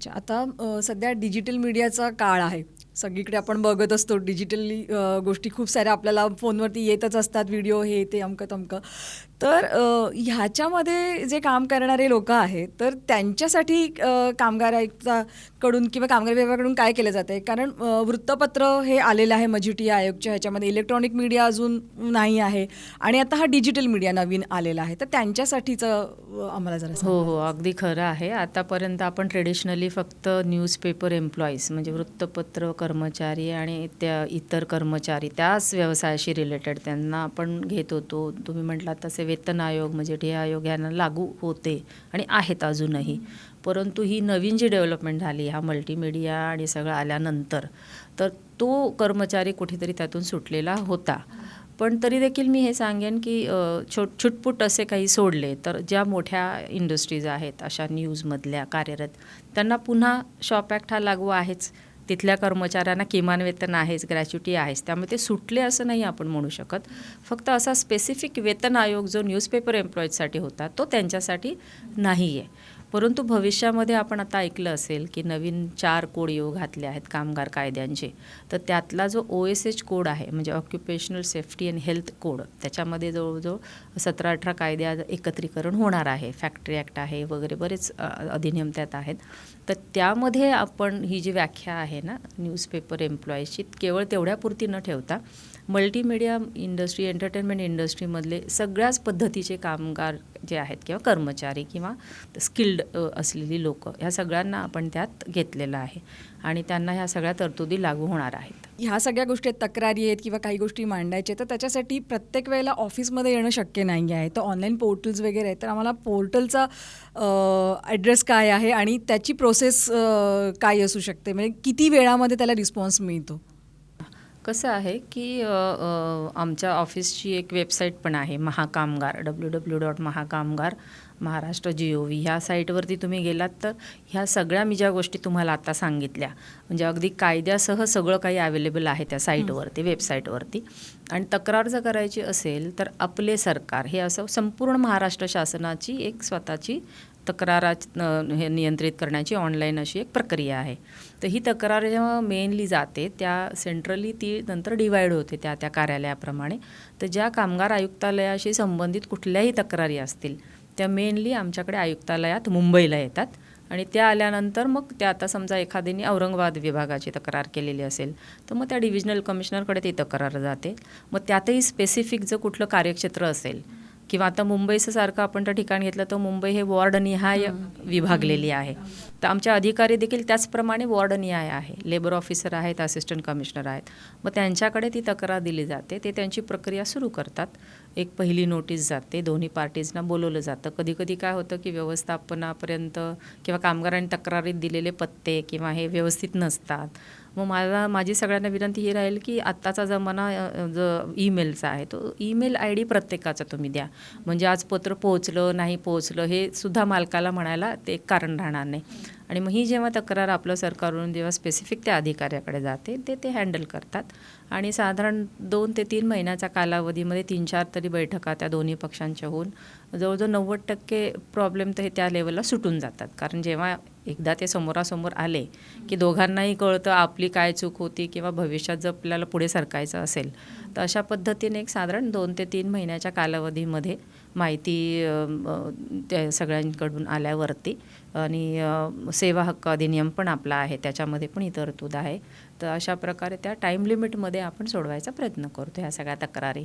अच्छा आता सध्या डिजिटल मीडियाचा काळ आहे. सगळीकडे आपण बघत असतो. डिजिटली गोष्टी खूप साऱ्या आपल्याला फोनवरती येतच असतात. व्हिडिओ हे ते अमकं तमकं. तर ह्याच्यामध्ये जे काम करणारे लोक आहेत तर त्यांच्यासाठी कामगार आयुक्ताकडून किंवा कामगार विभागाकडून काय केलं जातं आहे कारण वृत्तपत्र हे आलेलं आहे मजिटी आयोगच्या ह्याच्यामध्ये. इलेक्ट्रॉनिक मीडिया अजून नाही आहे. आणि आता हा डिजिटल मीडिया नवीन आलेला आहे. तर त्यांच्यासाठीचं आम्हाला जरा हो हो. अगदी खरं आहे. आतापर्यंत आपण ट्रेडिशनली फक्त न्यूजपेपर एम्प्लॉईज म्हणजे वृत्तपत्र कर्मचारी आणि त्या इतर कर्मचारी त्याच व्यवसायाशी रिलेटेड त्यांना आपण घेत होतो. तुम्ही म्हटलात तसे वेतन आयोग म्हणजे डी आयोग यांना लागू होते आणि आहेत अजूनही. परंतु ही नवीन जी डेव्हलपमेंट झाली हा मल्टीमीडिया आणि सगळं आल्यानंतर तर तो कर्मचारी कुठेतरी त्यातून सुटलेला होता. पण तरी देखील मी हे सांगेन की छोट छुटपुट असे काही सोडले तर ज्या मोठ्या इंडस्ट्रीज आहेत अशा न्यूजमधल्या कार्यरत त्यांना पुन्हा शॉप ॲक्ट हा लागू आहेच. तिथल्या कर्मचाऱ्यांना किमान वेतन आहेच ग्रॅच्युटी आहेच. त्यामुळे ते सुटले असं नाही आपण म्हणू शकत. फक्त असा स्पेसिफिक वेतन आयोग जो न्यूजपेपर एम्प्लॉईजसाठी होता तो त्यांच्यासाठी नाही आहे परंतु भविष्यामध्ये आपण आता ऐकलं असेल की नवीन चार कोड येऊ घातले आहेत कामगार कायद्यांचे तर त्यातला जो ओ एस एच कोड आहे म्हणजे occupational safety and health code त्याच्यामध्ये जवळजवळ सतरा अठरा कायद्या एकत्रीकरण होणार आहे. फॅक्टरी ॲक्ट आहे वगैरे बरेच अधिनियम त्यात आहेत. तर त्यामध्ये आपण ही जी व्याख्या आहे ना न्यूजपेपर एम्प्लॉईजची केवळ तेवढ्यापुरती न ठेवता मल्टीमीडिया इंडस्ट्री एंटरटेनमेंट इंडस्ट्रीमधले सगळ्याच पद्धतीचे कामगार जे आहेत किंवा कर्मचारी किंवा स्किल्ड असलेली लोक ह्या सगळ्यांना आपण त्यात घेतलेलं आहे. आणि त्यांना ह्या सगळ्या तरतुदी लागू होणार आहेत. ह्या सगळ्या गोष्टी आहेत तक्रारी आहेत किंवा काही गोष्टी मांडायच्या तर त्याच्यासाठी प्रत्येक वेळेला ऑफिसमध्ये येणं शक्य नाही आहे तर ऑनलाईन पोर्टल्स वगैरे आहेत तर आम्हाला पोर्टलचा ॲड्रेस काय आहे आणि त्याची प्रोसेस काय असू शकते? म्हणजे किती वेळामध्ये त्याला रिस्पॉन्स मिळतो? कसं आहे की आमच्या ऑफिसची एक वेबसाईट पण आहे Mahakamgar W W dot Mahakamgar Maharashtra G O V. ह्या साईटवरती तुम्ही गेलात तर ह्या सगळ्या मी ज्या गोष्टी तुम्हाला आता सांगितल्या म्हणजे अगदी कायद्यासह सगळं काही अवेलेबल आहे त्या साईटवरती वेबसाईटवरती. आणि तक्रार जर करायची असेल तर आपले सरकार हे असं संपूर्ण महाराष्ट्र शासनाची एक स्वतःची तक्रारा हे नियंत्रित करण्याची ऑनलाईन अशी एक प्रक्रिया आहे. तर ही तक्रार जेव्हा मेनली जाते त्या सेंट्रली ती नंतर डिवाईड होते त्या त्या कार्यालयाप्रमाणे. तर ज्या कामगार आयुक्तालयाशी संबंधित कुठल्याही तक्रारी असतील त्या मेनली आमच्याकडे आयुक्तालयात मुंबईला येतात. आणि त्या आल्यानंतर मग त्या आता समजा एखाद्याने औरंगाबाद विभागाची तक्रार केलेली असेल तर मग त्या डिव्हिजनल कमिशनरकडे ती तक्रार जाते. मग त्यातही स्पेसिफिक जर कुठलं कार्यक्षेत्र असेल किंवा आता मुंबईचं सारखं आपण त्या ठिकाण घेतलं तर मुंबई हे वॉर्डनिहाय विभागलेली आहे. तर आमचे अधिकारी देखील त्याचप्रमाणे वॉर्डनिहाय आहे. लेबर ऑफिसर आहेत असिस्टंट कमिशनर आहेत. मग त्यांच्याकडे ती तक्रार दिली जाते. ते त्यांची प्रक्रिया सुरू करतात. एक पहिली नोटीस जाते. दोन्ही पार्टीजना बोलवलं जातं. कधी कधी काय होतं की व्यवस्थापनापर्यंत किंवा कामगारांनी तक्रारीत दिलेले पत्ते किंवा हे व्यवस्थित नसतात. मग मला माझी सगळ्यांना विनंती ही राहील की आत्ताचा जमाना जो ईमेलचा आहे तो ईमेल आय डी प्रत्येकाचा तुम्ही द्या. म्हणजे आज पत्र पोहोचलं नाही पोहोचलं हे सुद्धा मालकाला म्हणायला ते एक कारण राहणार नाही. आणि मग ही जेव्हा तक्रार आपलं सरकारवरून जेव्हा स्पेसिफिक त्या अधिकाऱ्याकडे जाते ते ते हँडल करतात. आणि साधारण दोन ते तीन महिन्याच्या कालावधीमध्ये तीन चार तरी बैठका त्या दोन्ही पक्षांच्या होऊन जवळजवळ नव्वद टक्के प्रॉब्लेम तर हे त्या लेवलला सुटून जातात. कारण जेव्हा एकदा ते समोरासमोर आले की दोघांनाही कळतं आपली काय चूक होती किंवा भविष्यात जर आपल्याला पुढे सरकायचं असेल तर अशा पद्धतीने एक साधारण दोन ते तीन महिन्याच्या कालावधीमध्ये माहिती त्या सगळ्यांकडून आल्यावरती. आणि सेवा हक्क अधिनियम पण आपला आहे त्याच्यामध्ये पण ही तरतूद आहे. तर अशा प्रकारे त्या टाईम लिमिटमध्ये आपण सोडवायचा प्रयत्न करतो ह्या सगळ्या तक्रारी.